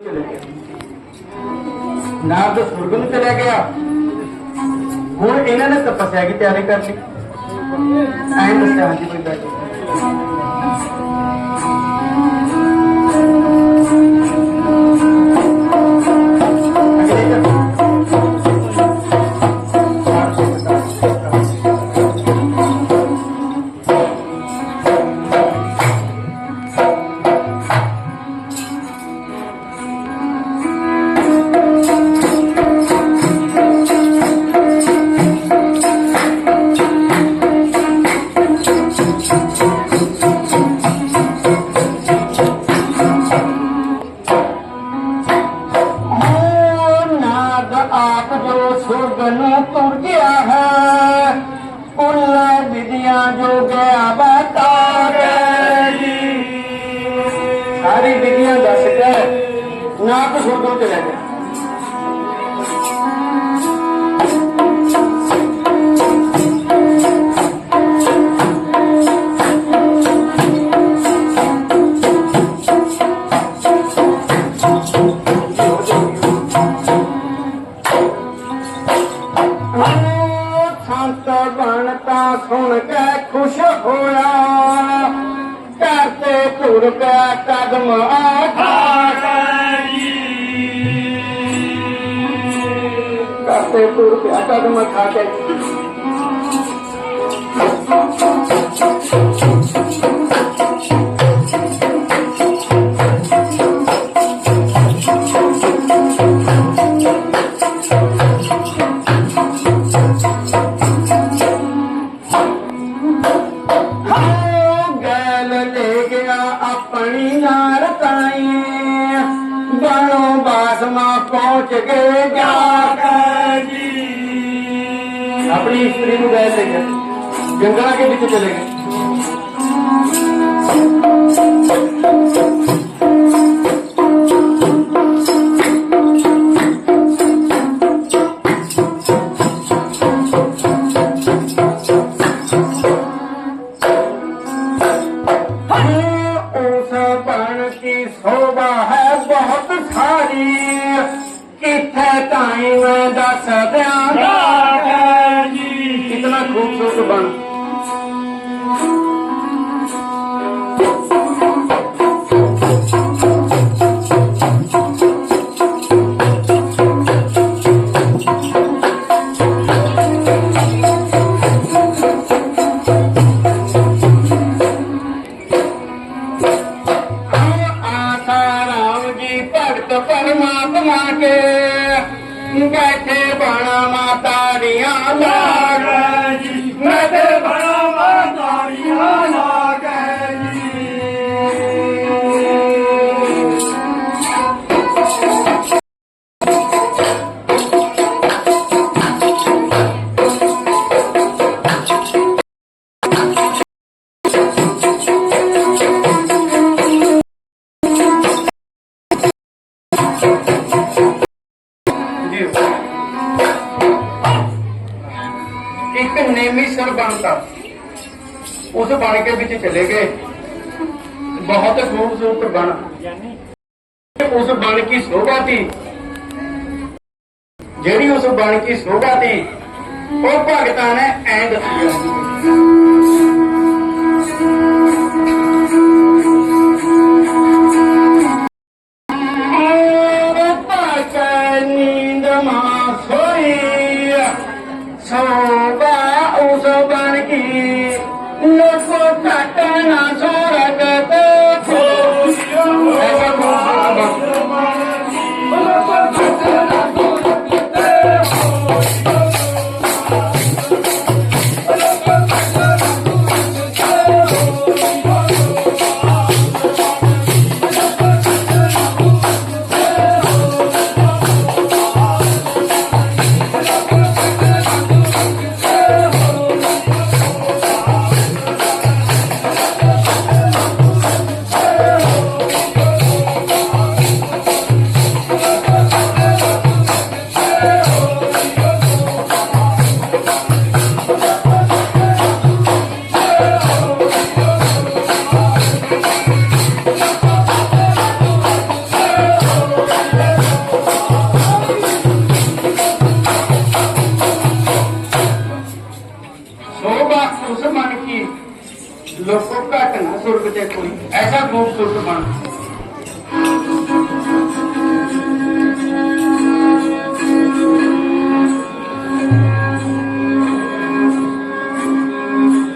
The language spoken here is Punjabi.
ਚਲੇ ਗਿਆ ਸੁਰਗ ਨੂੰ ਚਲਿਆ ਗਿਆ। ਹੁਣ ਇਹਨਾਂ ਨੇ ਤਪੱਸਿਆ ਦੀ ਤਿਆਰੀ ਕਰ ਲਈ ਐਂ ਦੱਸਿਆ ਹਾਂਜੀ ਕੋਈ ਗੱਲ ਨਾਗ ਸੁਰਗ ਨੂੰ ਚਲਾ ਗਿਆ ਓ ਸੰਤ ਬਣਤਾ ਸੁਣ ਕੇ ਖੁਸ਼ ਹੋਇਆ ਘਰ ਤੇ ਤੁਰ ਪਿਆ ਕਦਮ ਆਖਾ say a few I thought they were talking. ਪਹੁੰਚ ਗਏ ਜਾ ਜੀ। ਆਪਣੀ ਇਸਤਰੀ ਨੂੰ ਗੈਲ ਲੈ ਗਿਆ ਜੰਗਲਾਂ ਕੇ ਵਿੱਚ ਚਲੇ ਗਏ। ગંગા છે પણ માતા ની ਜੀ ਇੱਕ ਨੇਮੀ ਸਰ ਬਣਤਾ ਉਸ ਬਣ ਕੇ ਵਿੱਚ ਚਲੇ ਗਏ। ਬਹੁਤ ਖੂਬਸੂਰਤ ਬਣ। ਉਸ ਬਣ ਕੀ ਸ਼ੋਭਾ ਸੀ? ਜਿਹੜੀ ਉਸ ਬਣ ਕੀ ਸ਼ੋਭਾ ਸੀ, ਉਹ ਭਗਤਾਂ ਨੇ ਐਂ ਦੱਸੀ Sorry, so bad, so bad, yeah. ਘਟ ਨਾ ਸੁਰਗ ਤੇ ਕੋਈ। ਐਸਾ ਖੂਬਸੂਰਤ ਬਣ।